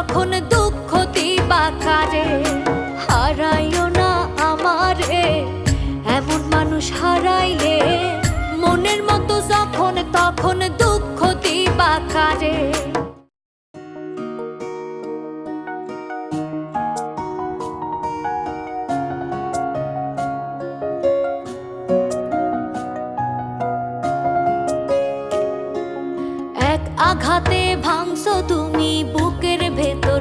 তখন দুঃখ দিবা কারে? হারাইও না আমারে। এমন মানুষ হারাইলে মনের মতো যখন, তখন দুঃখ দিবা কারে? আঘাতে ভাঙছো তুমি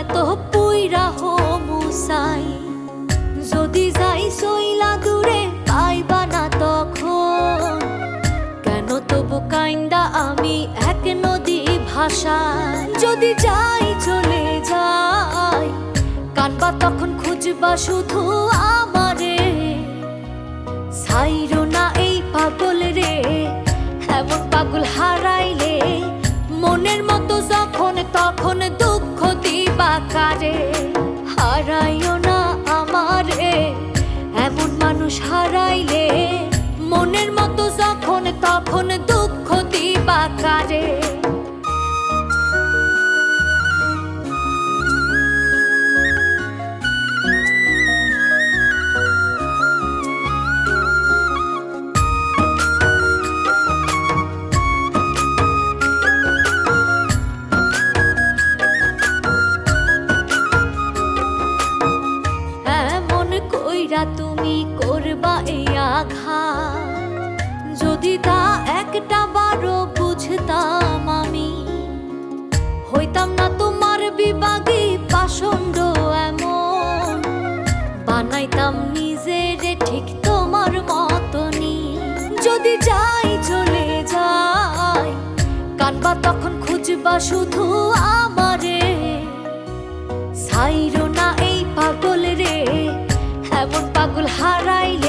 এত পুইরা হো মুসাই যদি যাই সইলা দূরে, পাইবা না তখন। কেন তবু কাইন্দা আমি এক নদী ভাষায়। যদি যাই চলে যাই, কানবা তখন খুঁজবা শুধু আমারে দিবা কারে হারাইও না আমারে। এমন মানুষ হারাইলে মনের মতো যখন তখন দুঃখ তুমি করবা এই আঘাত। যদি তা একটা বারো বুঝতাম আমি, হইতাম না তোমার পাষণ্ড এমন। বানাইতাম নিজের ঠিক তোমার মতনই। যদি যাই চলে যাই, কানবা তখন খুঁজবা শুধু আমারে পাগল হারাইলে